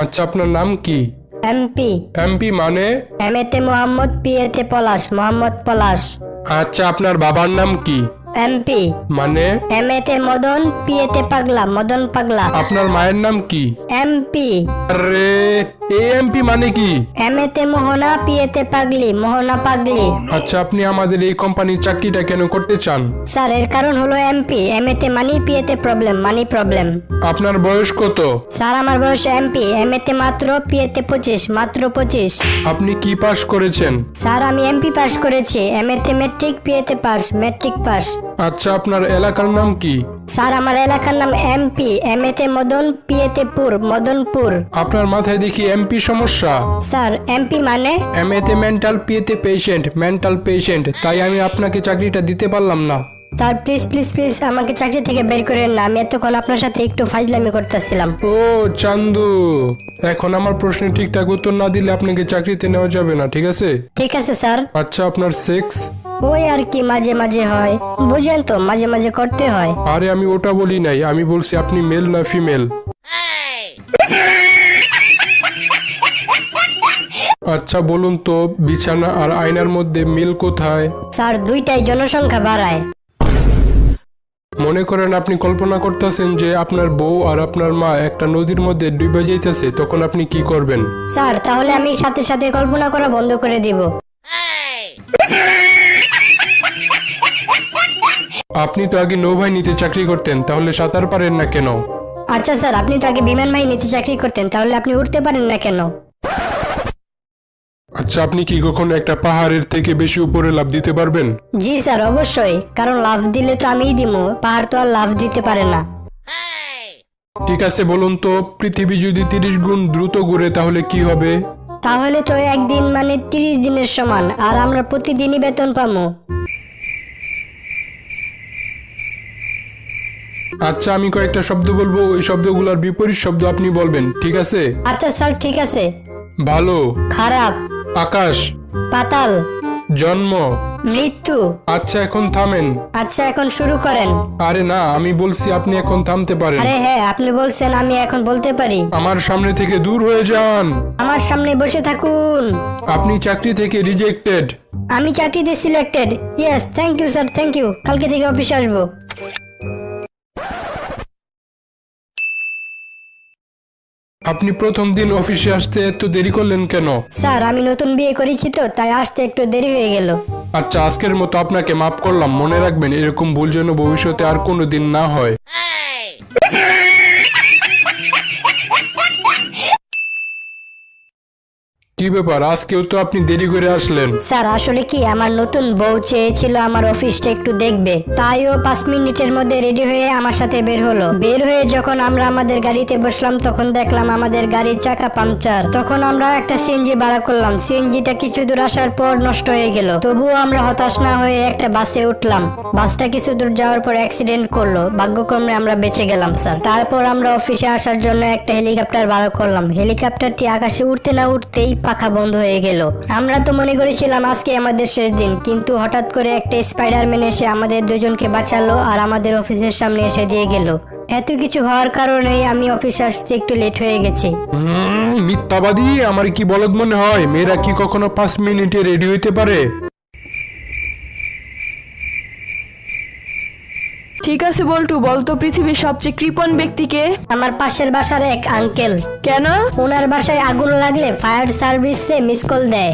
আচ্ছা আপনার নাম কি? এমপি। এমপি মানে? এমএতে মোহাম্মদ পিএতে পলাশ মোহাম্মদ পলাশ। আচ্ছা আপনার বাবার নাম কি? এমপি। মানে? এমএতে মদন পিএতে পাগলা মদন পাগলা। আপনার মায়ের নাম কি? এমপি। আরে! এ এমপি মানে কি? এমএতে মোহনা পিএতে পাগলি মোহনা পাগলি। আচ্ছা আপনি আমাদের এই কোম্পানির চাকরিটা কেন করতে চান? স্যার এর কারণ হলো এমপি। এমএতে মানি পিএতে প্রবলেম মানি প্রবলেম। আপনার বয়স কত? স্যার আমার বয়স এমপি। এমএতে মাত্র পিএতে পঁচিশ মাত্র পঁচিশ। আপনি কি পাস করেছেন? স্যার আমি এমপি পাস করেছি। এমএতে মেট্রিক পিএতে পাস মেট্রিক পাস। আচ্ছা আপনার এলাকার নাম কি? স্যার আমার এলাকার নাম এমপি এমএতে মদন পিএতে পুর মদনপুর। আপনার মাথায় দেখি এমপি সমস্যা। স্যার এমপি মানে? এম এতে মেন্টাল পিএতে পেশেন্ট মেন্টাল পেশেন্ট তাই আমি আপনাকে চাকরিটা দিতে পারলাম না। স্যার প্লিজ প্লিজ প্লিজ আমাকে চাকরি থেকে বের করেন না আমি এতক্ষণ আপনার সাথে একটু ফাইজলামি করতেছিলাম। ও চান্দু এখন আমার প্রশ্নের ঠিকঠাক উত্তর না দিলে আপনাকে চাকরিতে নেওয়া যাবে না ঠিক আছে? ঠিক আছে স্যার। আচ্ছা আপনার সেক্স ওই আর কি মাঝে মাঝে হয়। বুঝেন তো মাঝে মাঝে করতে হয়। আরে আমি ওটা বলি নাই আমি বলছি আপনি মেল না ফিমেল? আচ্ছা বলুন তো বিছানা আর আয়নার মধ্যে মিল কোথায়? স্যার দুইটাই জনসংখ্যা বাড়ায়। মনে করেন আপনি কল্পনা করতেছেন যে আপনার বউ আর আপনার মা একটা নদীর মধ্যে ডুবে যাইতেছে তখন আপনি কি করবেন? স্যার তাহলে আমি সাথে সাথে কল্পনা করা বন্ধ করে দিব। আপনি তো আগে নৌবাহিনীতে চাকরি করতেন তাহলে সাঁতার পারেন না কেন? আচ্ছা স্যার আপনি তো আগে বিমান বাহিনীতে চাকরি করতেন তাহলে আপনি উঠতে পারেন না কেন? আচ্ছা আপনি কি কখনো একটা পাহাড়ের থেকে বেশি উপরে লাভ দিতে পারবেন? জি স্যার অবশ্যই কারণ লাভ দিলে তো আমিই দিব পাহাড় তো আর লাভ দিতে পারে না। ঠিক আছে বলুন তো পৃথিবী যদি তিরিশ গুণ দ্রুত ঘুরে তাহলে কি হবে? তাহলে তো একদিন মানে তিরিশ দিনের সমান আর আমরা প্রতিদিনই বেতন পাবো। আচ্ছা আমি কয়েকটা শব্দ বলব। ওই শব্দগুলোর বিপরীত শব্দ আপনি বলবেন ঠিক আছে? আচ্ছা স্যার ঠিক আছে। ভালো। খারাপ। আকাশ। পাতাল। জন্ম। মৃত্যু। আচ্ছা এখন থামেন। আচ্ছা এখন শুরু করেন। আরে না আমি বলছি আপনি এখন থামতে পারেন। আরে হ্যাঁ আপনি বলছেন আমি এখন বলতে পারি। আমার সামনে থেকে দূর হয়ে যান। আমার সামনে বসে থাকুন। আপনি চাকরি থেকে রিজেক্টেড আমি চাকরিতে selected yes thank you sir thank you কালকে থেকে অফিসে আসব। আপনি প্রথম দিন অফিসে আসতে এত দেরি করলেন কেন? স্যার আমি নতুন বিয়ে করেছি তো তাই আসতে একটু দেরি হয়ে গেল। আচ্ছা আজকের মতো আপনাকে মাফ করলাম মনে রাখবেন এরকম ভুল যেন ভবিষ্যতে আর কোনো দিন না হয়। কি ব্যাপার? আজকেও তো আপনি দেরি করে আসলেন। স্যার, আসলে কি আমার নতুন বউ চেয়েছিল আমার অফিসটা একটু দেখবে। তাই ও পাঁচ মিনিটের মধ্যে রেডি হয়ে আমার সাথে বের হলো। বের হয়ে যখন আমরা আমাদের গাড়িতে বসলাম, তখন দেখলাম আমাদের গাড়ির চাকা পাংচার। তখন আমরা একটা সিএনজি ভাড়া করলাম। সিএনজিটা কিছু দূর আসার পর নষ্ট হয়ে গেল। তবুও আমরা হতাশ না হয়ে একটা বাসে উঠলাম। বাসটা কিছু দূর যাওয়ার পর অ্যাক্সিডেন্ট করল। ভাগ্যক্রমে আমরা বেঁচে গেলাম, স্যার। তারপর আমরা অফিসে আসার জন্য একটা হেলিকপ্টার ভাড়া করলাম। হেলিকপ্টারটি আকাশে উঠতে না উঠতেই পাখা বন্ধ হয়ে গেল। আমরা তো মনে করেছিলাম আজকে আমাদের শেষ দিন, কিন্তু হঠাৎ করে একটা স্পাইডারম্যান এসে আমাদের দুজনকে বাঁচালো আর আমাদের অফিসের সামনে এসে দিয়ে গেল। এত কিছু হওয়ার কারণে আমি অফিস আসতে একটু লেট হয়ে গেছি। মিথ্যাবাদী, আমার কি বলদ মনে হয়? মেয়েরা কি কখনো পাঁচ মিনিটে রেডি হইতে পারে? ঠিক আছে বল্টু বলতো পৃথিবীর সবচেয়ে কৃপন ব্যক্তিকে। আমার পাশের বাসার এক আঙ্কেল কেন? ওনার বাসায় আগুন লাগলে ফায়ার সার্ভিস রে মিস কল দেয়।